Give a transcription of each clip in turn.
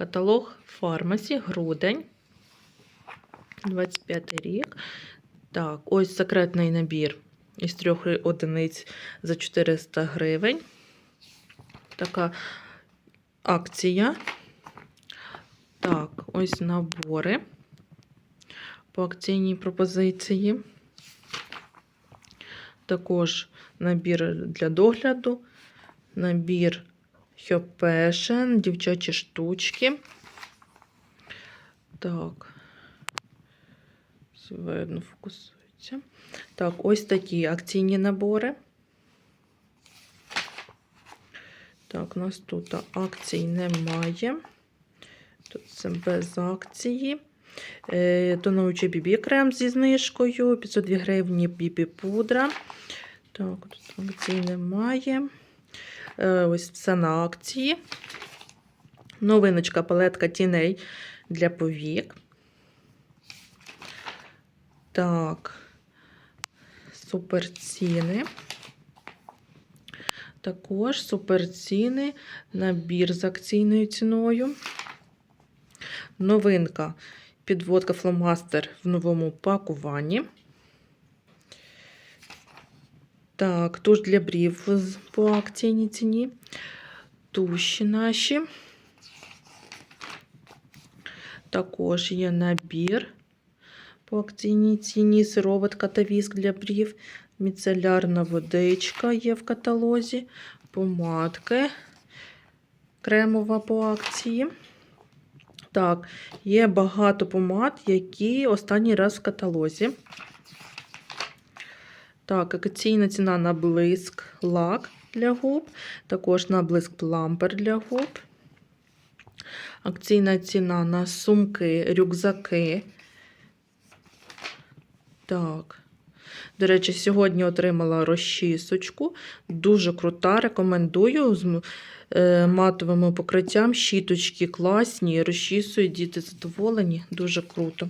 Каталог фармасі, грудень, 25 рік. Так, ось секретний набір із трьох одиниць за 400 гривень. Така акція. Так, ось набори по акційній пропозиції. Також набір для догляду, набір Хьопешен, дівчачі штучки. Так. Видно, фокусується. Так, ось такі акційні набори. Так, у нас тут акцій немає. Тут це без акції. Е, Тонуючий бібі крем зі знижкою. 502 гривні бібі пудра. Так, тут акцій немає. Е, Ось все на акції. Новиночка палетка тіней для повік. Так, суперціни. Також суперціни, набір з акційною ціною. Новинка підводка фломастер в новому пакуванні. Так, туш для брів по акційній ціні. Туші наші. Також є набір по акційній ціні, сироватка та віск для брів, міцелярна водичка є в каталозі, помадки кремова по акції. Так, є багато помад, які останній раз в каталозі. Так, акційна ціна на блиск лак для губ, також на блиск плампер для губ. Акційна ціна на сумки, рюкзаки. Так. До речі, сьогодні отримала розчісочку. Дуже крута. Рекомендую з е, матовим покриттям. Щіточки класні, розчісують, діти задоволені. Дуже круто.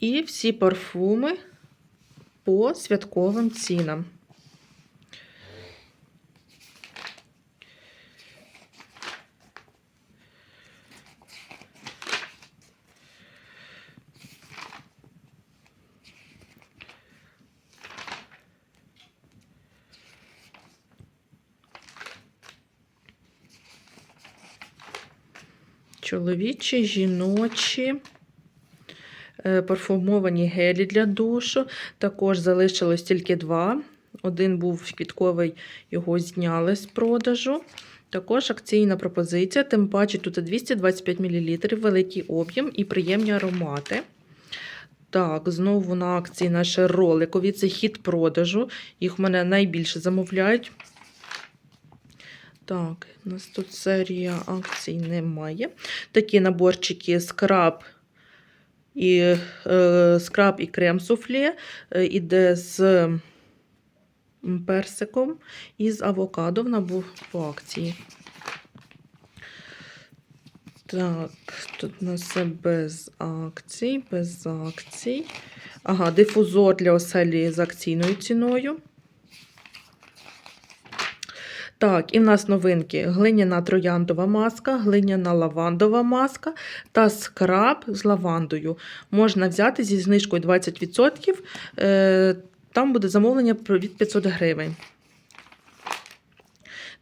І всі парфуми по святковим цінам. Чоловічі, жіночі, парфумовані гелі для душу. Також залишилось тільки два. Один був квітковий, його зняли з продажу. Також акційна пропозиція, тим паче тут 225 мл, великий об'єм і приємні аромати. Так, знову на акції наші роликові. Це хід продажу. Їх в мене найбільше замовляють. Так, у нас тут серія акцій немає. Такі наборчики скраб і е, скраб і крем суфле е, іде з персиком і з авокадо в набор по акції. Так, тут у нас без акцій, без акцій. Ага, дифузор для оселі з акційною ціною. Так, і в нас новинки: глиняна трояндова маска, глиняна лавандова маска та скраб з лавандою. Можна взяти зі знижкою 20%. Е, Там буде замовлення від 500 гривень.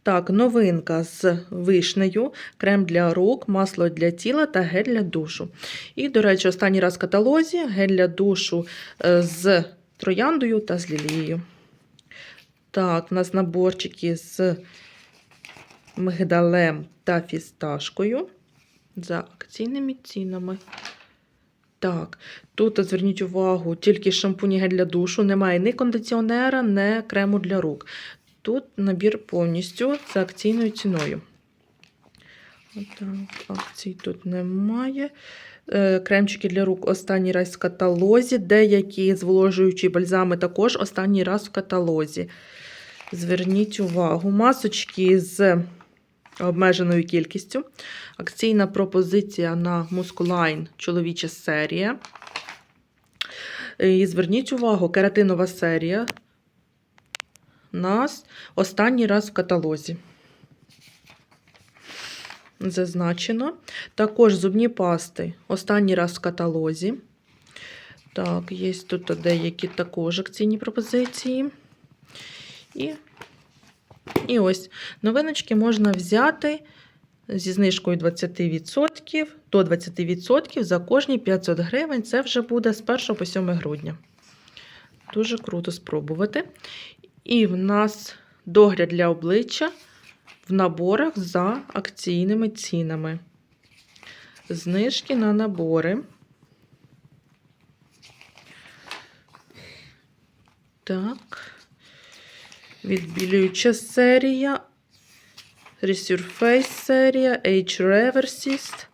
Так, новинка з вишнею, крем для рук, масло для тіла та гель для душу. І, до речі, останній раз в каталозі гель для душу е, з трояндою та з лілією. Так, у нас наборчики з мигдалем та фісташкою за акційними цінами. Так, тут зверніть увагу, тільки шампунь гель для душу, немає ні кондиціонера, ні крему для рук. Тут набір повністю за акційною ціною. Отак, акцій тут немає. Е, Кремчики для рук останній раз в каталозі. Деякі зволожуючі бальзами також останній раз в каталозі. Зверніть увагу, масочки з обмеженою кількістю. Акційна пропозиція на Musculine чоловіча серія. І зверніть увагу, кератинова серія. Нас останній раз в каталозі. зазначено. Також зубні пасти. Останній раз в каталозі. Так, є тут деякі також акційні пропозиції. І, і ось новиночки можна взяти зі знижкою 20% до 20% за кожні 500 гривень. Це вже буде з 1 по 7 грудня. Дуже круто спробувати. І в нас догляд для обличчя в наборах за акційними цінами. Знижки на набори. Так. Відбілююча серія. Resurface серія, H Reversist.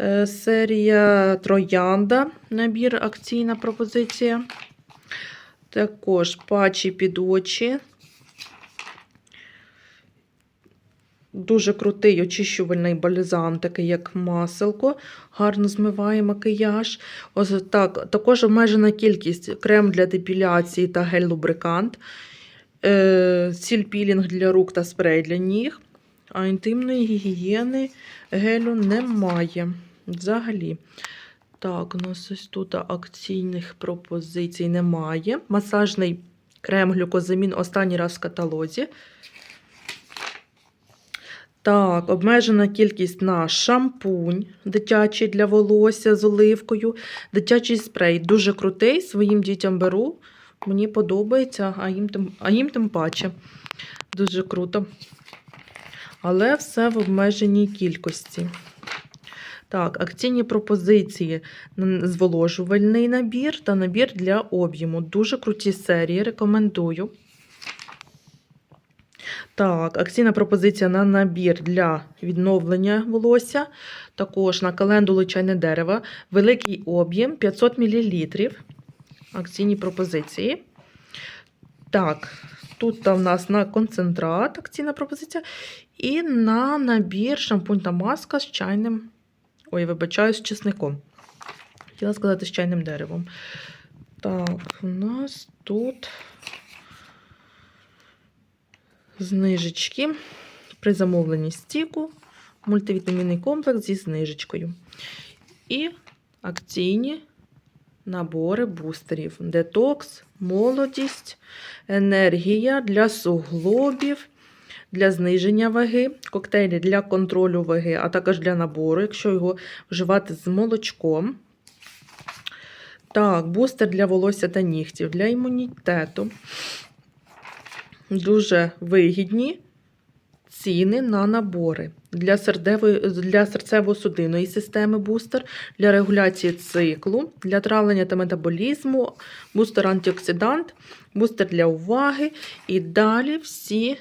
е, Серія Троянда. Набір акційна пропозиція. Також патчі під очі. Дуже крутий очищувальний бальзам, такий як маселко, гарно змиває макіяж. Ось так, також обмежена кількість крем для депіляції та гель-лубрикант, е, сіль-пілінг для рук та спрей для ніг. А інтимної гігієни гелю немає. Взагалі. Так, у нас ось тут акційних пропозицій немає. Масажний крем глюкозамін останній раз в каталозі. Так, обмежена кількість на шампунь дитячий для волосся з оливкою. Дитячий спрей дуже крутий, своїм дітям беру. Мені подобається, а їм тим, а їм тим паче. Дуже круто. Але все в обмеженій кількості. Так, акційні пропозиції. Зволожувальний набір та набір для об'єму. Дуже круті серії, рекомендую. Так, акційна пропозиція на набір для відновлення волосся. Також на календу личайне дерево. Великий об'єм 500 мл. Акційні пропозиції. Так, тут в нас на концентрат акційна пропозиція. І на набір шампунь та маска з чайним. Ой, вибачаю, з чесником. Хотіла сказати з чайним деревом. Так, у нас тут знижечки при замовленні стіку, мультивітамінний комплекс зі знижечкою. І акційні набори бустерів. Детокс, молодість, енергія для суглобів, для зниження ваги, коктейлі для контролю ваги, а також для набору, якщо його вживати з молочком. Так, бустер для волосся та нігтів, для імунітету. Дуже вигідні ціни на набори для, для серцево-судинної системи бустер, для регуляції циклу, для травлення та метаболізму, бустер антиоксидант, бустер для уваги. І далі всі.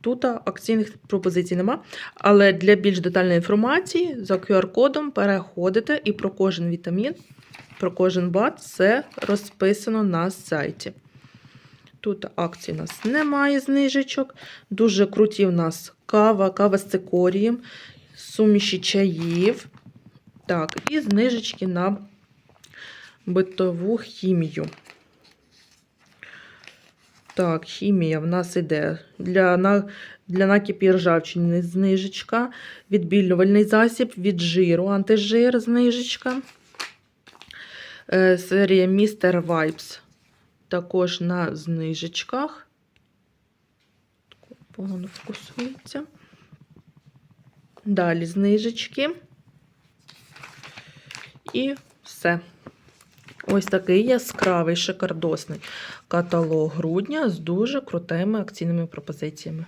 Тут акційних пропозицій нема. Але для більш детальної інформації за QR-кодом переходите і про кожен вітамін, про кожен бат все розписано на сайті. Тут акцій у нас немає знижечок. Дуже круті у нас кава, кава з цикорієм, суміші чаїв. Так, і знижечки на битову хімію. Так, хімія в нас іде для на, для накипі ржавчини знижечка, відбілювальний засіб від жиру, антижир знижечка. Е, серія Mr. Vibes також на знижечках. Погано фокусується. Далі знижечки. І все. Ось такий яскравий, шикардосний каталог грудня з дуже крутими акційними пропозиціями.